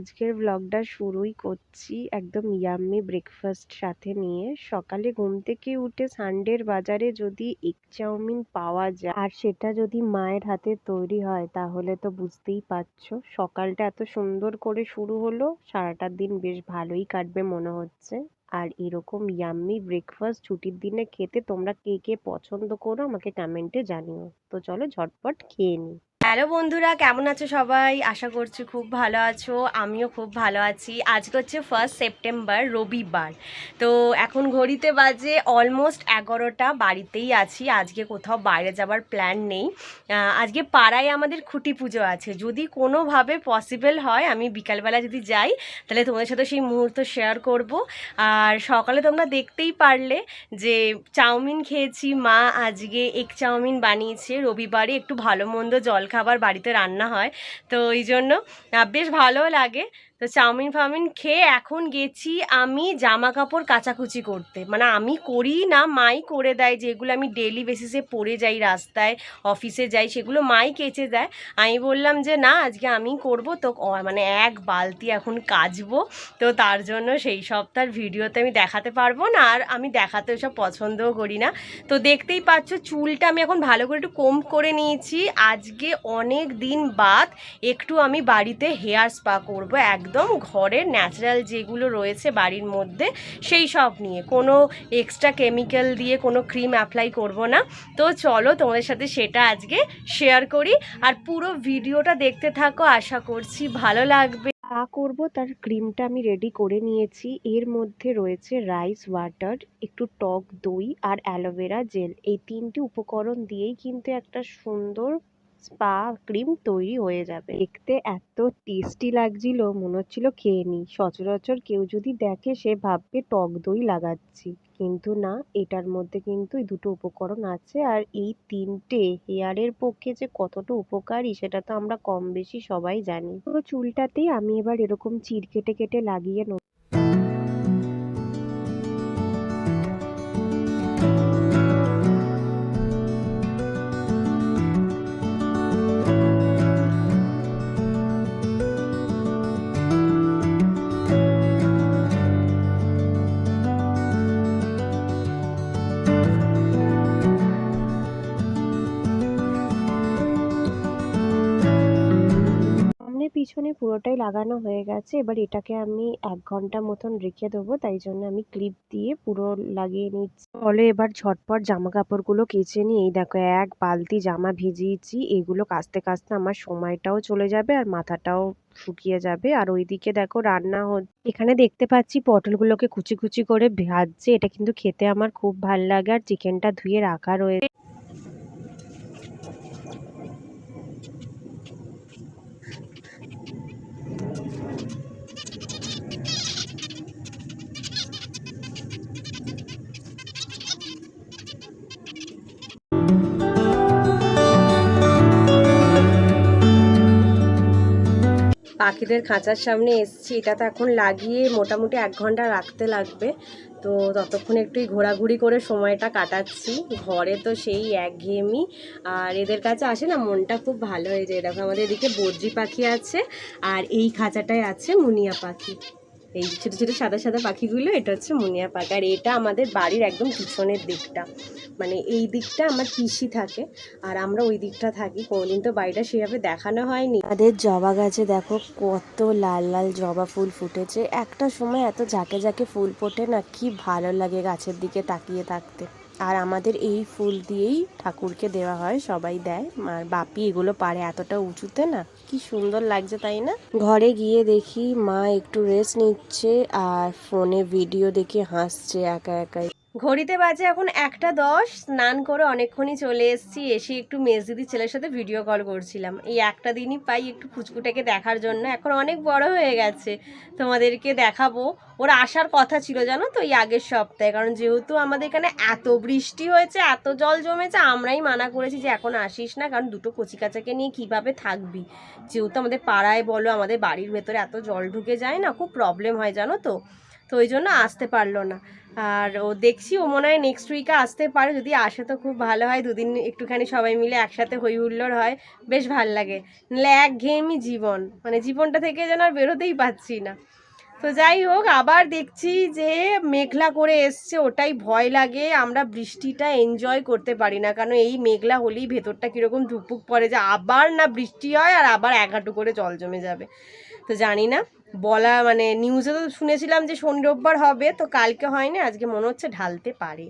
আজকের ব্লগটা শুরুই করছি একদম ইয়াম্মি ব্রেকফাস্ট সাথে নিয়ে। সকালে ঘুম থেকে উঠে সানডের বাজারে যদি এগ চাউমিন পাওয়া যায় আর সেটা যদি মায়ের হাতে তৈরি হয়, তাহলে তো বুঝতেই পারছ। সকালটা এত সুন্দর করে শুরু হলো সারাটা দিন বেশ ভালোই কাটবে মনে হচ্ছে। আর এরকম ইয়াম্মি ব্রেকফাস্ট ছুটির দিনে খেতে তোমরা কে কে পছন্দ করো, আমাকে কমেন্টে জানিও। তো চলো ঝটপট খেয়ে নিই। হ্যালো বন্ধুরা, কেমন আছো সবাই? আশা করছি খুব ভালো আছো, আমিও খুব ভালো আছি। আজকে হচ্ছে ফার্স্ট সেপ্টেম্বর রবিবার। তো এখন ঘড়িতে বাজে অলমোস্ট এগারোটা, বাড়িতেই আছি। আজকে কোথাও বাইরে যাবার প্ল্যান নেই। আজকে পাড়ায় আমাদের খুঁটি পুজো আছে। যদি কোনোভাবে পসিবল হয়, আমি বিকালবেলা যদি যাই, তাহলে তোমাদের সাথে সেই মুহূর্ত শেয়ার করব। আর সকালে তোমরা দেখতেই পারলে যে চাউমিন খেয়েছি। মা আজকে এগ চাউমিন বানিয়েছে। রবিবারে একটু ভালো মন্দ জলখাবার বাড়িতে রান্না হয়। তো ওই জন্য বেশ ভালো লাগে। তো চাউমিন ফাউমিন খেয়ে এখন গেছি আমি জামা কাপড় কাচাকুচি করতে। মানে আমি করি না, মাই করে দেয় যেগুলো আমি ডেলি বেসিসে পরে যাই রাস্তায় অফিসে যাই, সেগুলো মাই কেচে দেয়। আমি বললাম যে, না, আজকে আমি করব। তো মানে এক বালতি এখন কাচবো। তো তার জন্য সেই সপ্তাহের ভিডিওতে আমি দেখাতে পারব না, আর আমি দেখাতে ওসব পছন্দও করি না। তো দেখতেই পাচ্ছ, চুলটা আমি এখন ভালো করে একটু কম করে নিয়েছি। আজকে অনেক দিন বাদ একটু আমি বাড়িতে হেয়ার স্পা করব একদম ঘরের ন্যাচারাল যেগুলো রয়েছে বাড়ির মধ্যে, সেই সব নিয়ে। কোনো এক্সট্রা কেমিক্যাল দিয়ে কোনো ক্রিম অ্যাপ্লাই করব না। তো চলো তোমাদের সাথে সেটা আজকে শেয়ার করি। আর পুরো ভিডিওটা দেখতে থাকো, আশা করছি ভালো লাগবে। তা করব তার ক্রিমটা আমি রেডি করে নিয়েছি। এর মধ্যে রয়েছে রাইস ওয়াটার একটু টক দই আর অ্যালোভেরা জেল এই তিনটি উপকরণ দিয়েই কিন্তু একটা সুন্দর স্পা ক্রিম তৈরি হয়ে যাবে। দেখতে এত টেস্টি লাগছিল, মনে হচ্ছিল খেয়ে নিই। সচরাচর কেউ যদি দেখে, সে ভাববে টক দই লাগাচ্ছি। কিন্তু না, এটার মধ্যে কিন্তু এই দুটো উপকরণ আছে আর এই তিনটে। হেয়ারের পক্ষে যে কতটা উপকারী, সেটা তো আমরা কম বেশি সবাই জানি। পুরো চুলটাতেই আমি এবার এরকম চির কেটে কেটে লাগিয়ে পিছনে পুরোটাই লাগানো হয়ে গেছে। এবার এটাকে আমি এক ঘণ্টা মতন রেখে দেবো, তাই জন্য আমি ক্লিপ দিয়ে পুরো লাগিয়ে নিচ্ছি। ফলে এবার ঝটপট জামা কাপড়গুলো কেচে নিই। এই দেখো, এক বালতি জামা ভিজিয়েছি। এগুলো কাচতে কাচতে আমার সময়টাও চলে যাবে আর মাথাটাও শুকিয়ে যাবে। আর ওইদিকে দেখো রান্না হচ্ছে। এখানে দেখতে পাচ্ছি পটলগুলোকে কুচি কুচি করে ভাজছে। এটা কিন্তু খেতে আমার খুব ভালো লাগে। আর চিকেনটা ধুয়ে রাখা রয়েছে পাখিদের খাঁচার সামনে এসছি। এটা তো এখন লাগিয়ে মোটামুটি এক ঘণ্টা রাখতে লাগবে। তো ততক্ষণ একটু ঘোরাঘুরি করে সময়টা কাটাচ্ছি। ঘরে তো সেই একঘেয়েমি। আর এদের কাছে আসে না, মনটা খুব ভালো। হয়ে যায় দেখো আমাদের এদিকে বদ্রি পাখি আছে আর এই খাঁচাটাই আছে মুনিয়া পাখি। এই ছোটো ছোটো সাদা সাদা পাখিগুলো, এটা হচ্ছে মুনিয়া পাখি আর এটা আমাদের বাড়ির একদম পিছনের দিকটা। মানে এই দিকটা আমার পিসি থাকে, আর আমরা ওই দিকটা থাকি। কোনোদিন তো বাড়িটা সেভাবে দেখানো হয়নি। তাদের জবা গাছে দেখো কত লাল লাল জবা ফুল ফুটেছে। একটা সময় এত ঝাঁকে ঝাঁকে ফুল ফোটে না, কি ভালো লাগে গাছের দিকে তাকিয়ে থাকতে। আর আমাদের এই ফুল দিয়েই ঠাকুরকে দেওয়া হয়, সবাই দেয়। আর বাপি এগুলো পারে এতটা উঁচুতে না কি সুন্দর লাগছে, তাই না? ঘরে গিয়ে দেখি মা একটু রেস্ট নিচ্ছে আর ফোনে ভিডিও দেখে হাসছে একা একাই। ঘড়িতে বাজে এখন একটা দশ। স্নান করে অনেকক্ষণই চলে এসেছি। এসে একটু মেজদিদির ছেলের সাথে ভিডিও কল করছিলাম। এই একটা দিনই পাই একটু ফুচকুটাকে দেখার জন্য। এখন অনেক বড় হয়ে গেছে। তোমাদেরকে দেখাবো। ওর আসার কথা ছিল, জানো তো, এই আগের সপ্তাহে। কারণ যেহেতু আমাদের এখানে এত বৃষ্টি হয়েছে, এত জল জমেছে, আমরাই মানা করেছি যে এখন আসিস না। কারণ দুটো কচিকাচাকে নিয়ে কীভাবে থাকবি? যেহেতু আমাদের পাড়ায় বলো, আমাদের বাড়ির ভেতরে এত জল ঢুকে যায় না, খুব প্রবলেম হয়, জানো তো। তো ওই জন্য আসতে পারল না। আর ও দেখছি ও মনে হয় নেক্সট উইকে আসতে পারে, যদি আসে তো খুব ভালো হয়, দুদিন একটুখানি সবাই মিলে একসাথে হই হুল্লোড় হয়, বেশ ভালো লাগে। নাহলে এক ঘেয়েমি জীবন মানে জীবনটা থেকে যেন আর বেরোতেই পাচ্ছি না। তো যাই হোক, আবার দেখছি যে মেঘলা করে এসছে, ওটাই ভয় লাগে, আমরা বৃষ্টিটা এনজয় করতে পারি না, কারণ এই মেঘলা হলেই ভেতরটা কীরকম ধুকপুক পড়ে, যে আবার না বৃষ্টি হয় আর আবার এক হাঁটু করে জল জমে যাবে। তো জানি না। বলা মানে নিউজে তো শুনেছিলাম যে শনি রোববার হবে, তো কালকে হয়নি, আজকে মনে হচ্ছে ঢালতে পারে।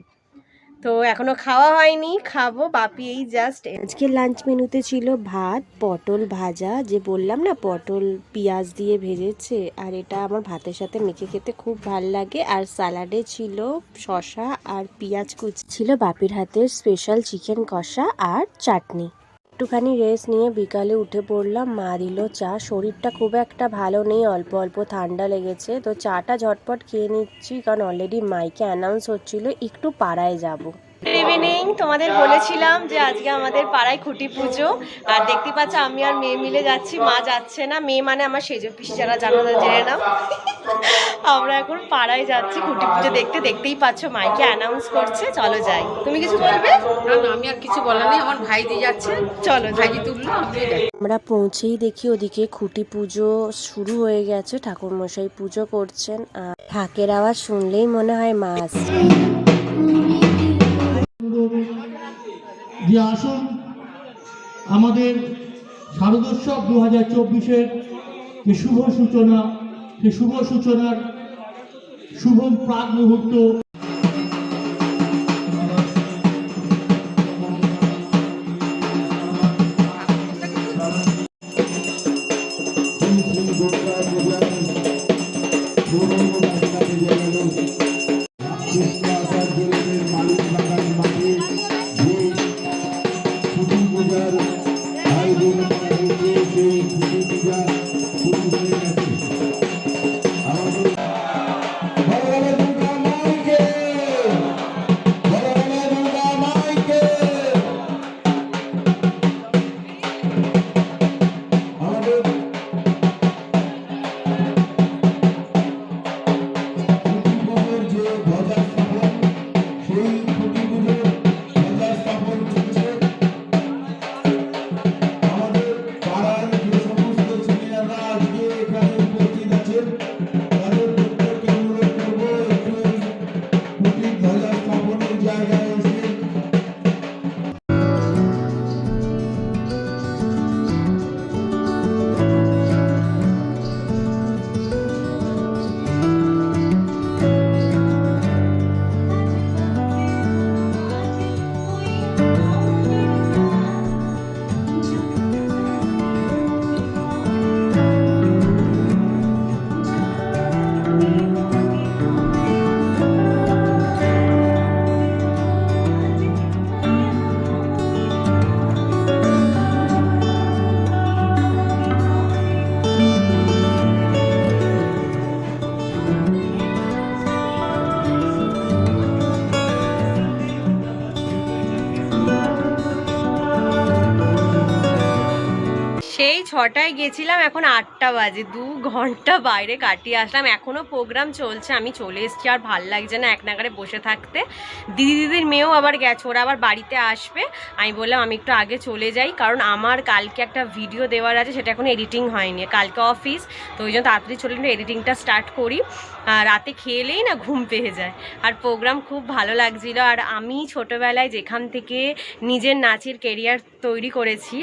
তো এখনও খাওয়া হয়নি, খাব, বাপি এই জাস্ট আজকে লাঞ্চ মেনুতে ছিল ভাত, পটল ভাজা, যে বললাম না, পটল পেঁয়াজ দিয়ে ভেজেছে, আর এটা আমার ভাতের সাথে মেখে খেতে খুব ভালো লাগে, আর স্যালাডে ছিল শশা আর পেঁয়াজ কুচি। ছিল বাপির হাতের স্পেশাল চিকেন কষা আর চাটনি। একটুখানি রেস্ট নিয়ে বিকালে উঠে পড়লাম। মা দিল চা। শরীরটা খুব একটা ভালো নেই, অল্প অল্প ঠান্ডা লেগেছে। তো চাটা ঝটপট খেয়ে নিচ্ছি, কারণ অলরেডি মাইকে অ্যানাউন্স হচ্ছিল, একটু পাড়ায় যাব। ইভিনিং তোমাদের বলেছিলাম যে আজকে আমাদের পাড়ায় খুঁটি পুজো। আর দেখতে পাচ্ছ আমি আর মেয়ে মিলে যাচ্ছি মা যাচ্ছে না। মেয়ে মানে আমার সেজ পিসি যারা জানো জেনে নাও। আমরা এখন পাড়ায় যাচ্ছি খুঁটি পুজো দেখতে। দেখতেই পাচ্ছ মাইকে অ্যানাউন্স করছে। চলো যাই। তুমি কিছু বলবে? না না আমি আর কিছু বলার নেই। আমার ভাই দিয়ে যাচ্ছে। চলো যাই। তুললো আমরা পৌঁছেই দেখি ওদিকে খুঁটি পুজো শুরু হয়ে গেছে। ঠাকুর মশাই পুজো করছেন। আর ঢাকের আওয়াজ শুনলেই মনে হয় মা আসছে যে আসুন। আমাদের শারদোৎসব দু হাজার চব্বিশের যে শুভ সূচনা সে শুভ সূচনার শুভ প্রাক মুহূর্ত। আমাদের ছটায় গেছিলাম, এখন আটটা বাজে, দু ঘণ্টা বাইরে কাটিয়ে আসলাম এখনও প্রোগ্রাম চলছে, আমি চলে এসেছি, আর ভালো লাগছে না এক নাগারে বসে থাকতে। দিদি দিদির মেয়েও আবার গেছে, ওরা আবার বাড়িতে আসবে, আমি বললাম আমি একটু আগে চলে যাই, কারণ আমার কালকে একটা ভিডিও দেওয়ার আছে, সেটা এখন এডিটিং হয়নি, কালকে অফিস তো ওই জন্য তাড়াতাড়ি চলে এডিটিংটা স্টার্ট করি রাতে খেলেই না ঘুম পেয়ে যায়, আর প্রোগ্রাম খুব ভালো লাগছিল, আর আমি ছোটোবেলায় যেখান থেকে নিজের নাচের কেরিয়ার তৈরি করেছি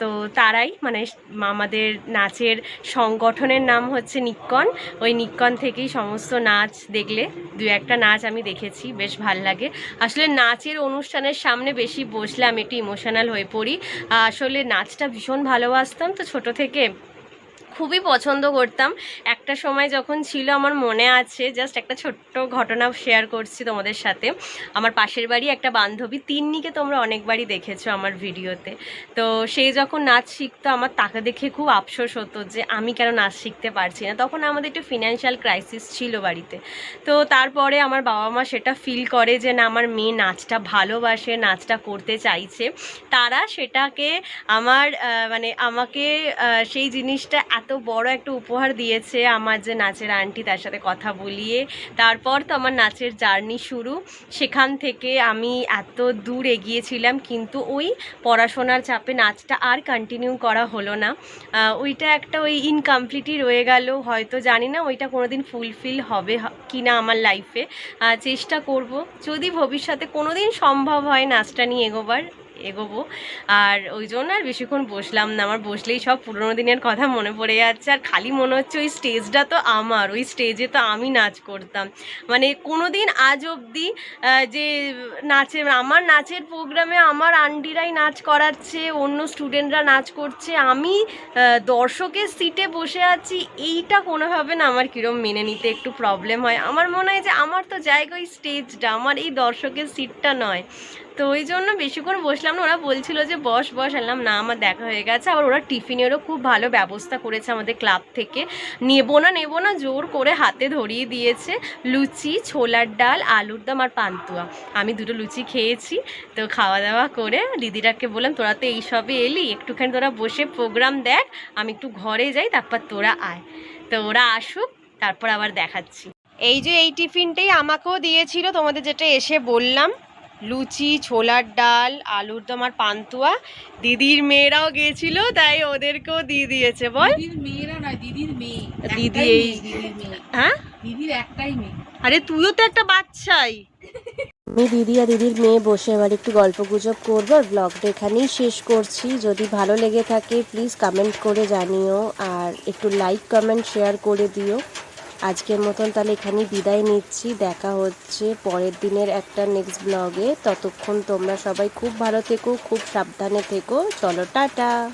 তো তারাই মানে আমাদের নাচের সংগঠনের নাম হচ্ছে নিক্কন। ওই নিক্কন থেকেই সমস্ত নাচ দেখলে, দু একটা নাচ আমি দেখেছি, বেশ ভালো লাগে। আসলে নাচের অনুষ্ঠানের সামনে বেশি বসলে আমি একটু ইমোশনাল হয়ে পড়ি। আসলে নাচটা ভীষণ ভালোবাসতাম। তো ছোট থেকে খুবই পছন্দ করতাম। একটা সময় যখন ছিল আমার মনে আছে জাস্ট একটা ছোট্ট ঘটনা শেয়ার করছি তোমাদের সাথে। আমার পাশের বাড়ি একটা বান্ধবী, তিন্নিকে তোমরা অনেকবারই দেখেছ আমার ভিডিওতে। তো সে যখন নাচ শিখতো, আমার তাকে দেখে খুব আফসোস হতো যে, আমি কেন নাচ শিখতে পারছি না? তখন আমাদের একটু ফিনান্সিয়াল ক্রাইসিস ছিল বাড়িতে। তো তারপরে আমার বাবা মা সেটা ফিল করে যে, না, আমার মেয়ে নাচটা ভালোবাসে, নাচটা করতে চাইছে। তারা সেটাকে আমার মানে আমাকে সেই জিনিসটা এত এত বড় একটা উপহার দিয়েছে আমার যে নাচের আন্টি, তার সাথে কথা বলিয়ে। তারপর তো আমার নাচের জার্নি শুরু। সেখান থেকে আমি এত দূর এগিয়েছিলাম, কিন্তু ওই পড়াশোনার চাপে নাচটা আর কন্টিনিউ করা হলো না। ওইটা একটা ওই ইনকমপ্লিটই রয়ে গেল। হয়তো জানি না ওইটা কোনোদিন ফুলফিল হবে কি না আমার লাইফে চেষ্টা করব। যদি ভবিষ্যতে কোনোদিন সম্ভব হয় নাচটা নিয়ে এগোবার। এগোবো। আর ওই জন্য আর বেশিক্ষণ বসলাম না। আমার বসলেই সব পুরোনো দিনের কথা মনে পড়ে যাচ্ছে। আর খালি মনে হচ্ছে ওই স্টেজটা তো আমার। ওই স্টেজে তো আমি নাচ করতাম। মানে কোনো দিন আজ অবধি যে নাচে আমার নাচের প্রোগ্রামে আমার আন্টিরাই নাচ করাচ্ছে, অন্য স্টুডেন্টরা নাচ করছে। আমি দর্শকের সিটে বসে আছি। এইটা কোনোভাবে না আমার কীরকম মেনে নিতে একটু প্রবলেম হয়। আমার মনে হয় যে আমার তো জায়গা ওই স্টেজটা। আমার এই দর্শকের সিটটা নয়। তো ওই জন্য বেশিক্ষণ বসলাম না। ওরা বলছিল যে, বস বস। আনলাম না, আমার দেখা হয়ে গেছে। আবার ওরা টিফিনেরও খুব ভালো ব্যবস্থা করেছে আমাদের ক্লাব থেকে। নেব না নেব না, জোর করে হাতে ধরিয়ে দিয়েছে লুচি, ছোলার ডাল, আলুর দম আর পান্তুয়া। আমি দুটো লুচি খেয়েছি, তো খাওয়া দাওয়া করে দিদিরাকে বললাম, তোরা তো এইসবে এলি, একটুখানি তোরা বসে প্রোগ্রাম দেখ, আমি একটু ঘরে যাই, তারপর তোরা আয়। তো ওরা আসুক, তারপর আবার দেখাচ্ছি। এই যে, এই টিফিনটাই আমাকেও দিয়েছিল, তোমাদের যেটা এসে বললাম। লুচি ছোলার ডাল আলুর দম আর পান্তুয়া। দিদির মেয়েরাও গেছিল তাই ওদেরকেও দিয়ে দিয়েছে বল। দিদির মেয়েরা নয় দিদির মেয়ে। দিদি একটাই এই- মেয়ে, হ্যাঁ? দিদির একটাই মেয়ে। আরে তুইও তো একটা বাচ্চাই। আমি দিদি আর দিদির মেয়ে বসে এবার একটু গল্প গুজব করব আর ব্লগটা এখানেই শেষ করছি। যদি ভালো লেগে থাকে প্লিজ কমেন্ট করে জানিও আর একটু লাইক কমেন্ট শেয়ার করে দিও। আজকের মতন তাহলে এখানেই বিদায় নিচ্ছি। দেখা হচ্ছে পরের দিনের একটা নেক্সট ব্লগে ততক্ষণ তোমরা সবাই খুব ভালো থেকো, খুব সাবধানে থেকো। চলো, টাটা!